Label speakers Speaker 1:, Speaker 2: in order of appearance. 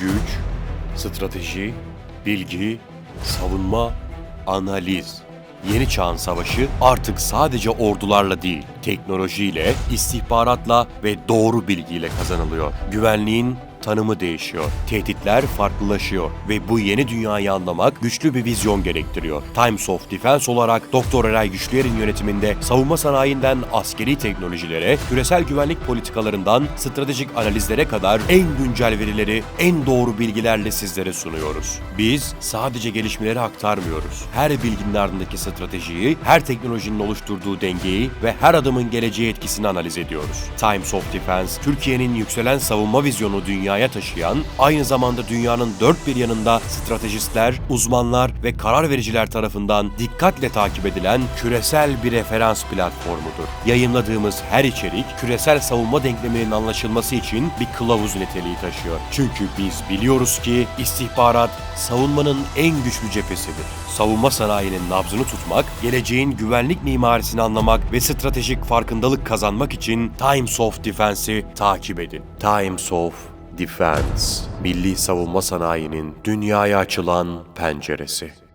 Speaker 1: güç, strateji, bilgi, savunma, analiz. Yeni çağın savaşı artık sadece ordularla değil, teknolojiyle, istihbaratla ve doğru bilgiyle kazanılıyor. Güvenliğin tanımı değişiyor. Tehditler farklılaşıyor ve bu yeni dünyayı anlamak güçlü bir vizyon gerektiriyor. Times of Defense olarak Doktor Eray Güçlüer'in yönetiminde savunma sanayinden askeri teknolojilere, küresel güvenlik politikalarından stratejik analizlere kadar en güncel verileri, en doğru bilgilerle sizlere sunuyoruz. Biz sadece gelişmeleri aktarmıyoruz. Her bilginin ardındaki stratejiyi, her teknolojinin oluşturduğu dengeyi ve her adımın geleceğe etkisini analiz ediyoruz. Times of Defense, Türkiye'nin yükselen savunma vizyonu dünyaya taşıyan, aynı zamanda dünyanın dört bir yanında stratejistler, uzmanlar ve karar vericiler tarafından dikkatle takip edilen küresel bir referans platformudur. Yayınladığımız her içerik, küresel savunma denkleminin anlaşılması için bir kılavuz niteliği taşıyor. Çünkü biz biliyoruz ki istihbarat savunmanın en güçlü cephesidir. Savunma sanayinin nabzını tutmak, geleceğin güvenlik mimarisini anlamak ve stratejik farkındalık kazanmak için Times of Defense'i takip edin. Times of Defense, milli savunma sanayinin dünyaya açılan penceresi.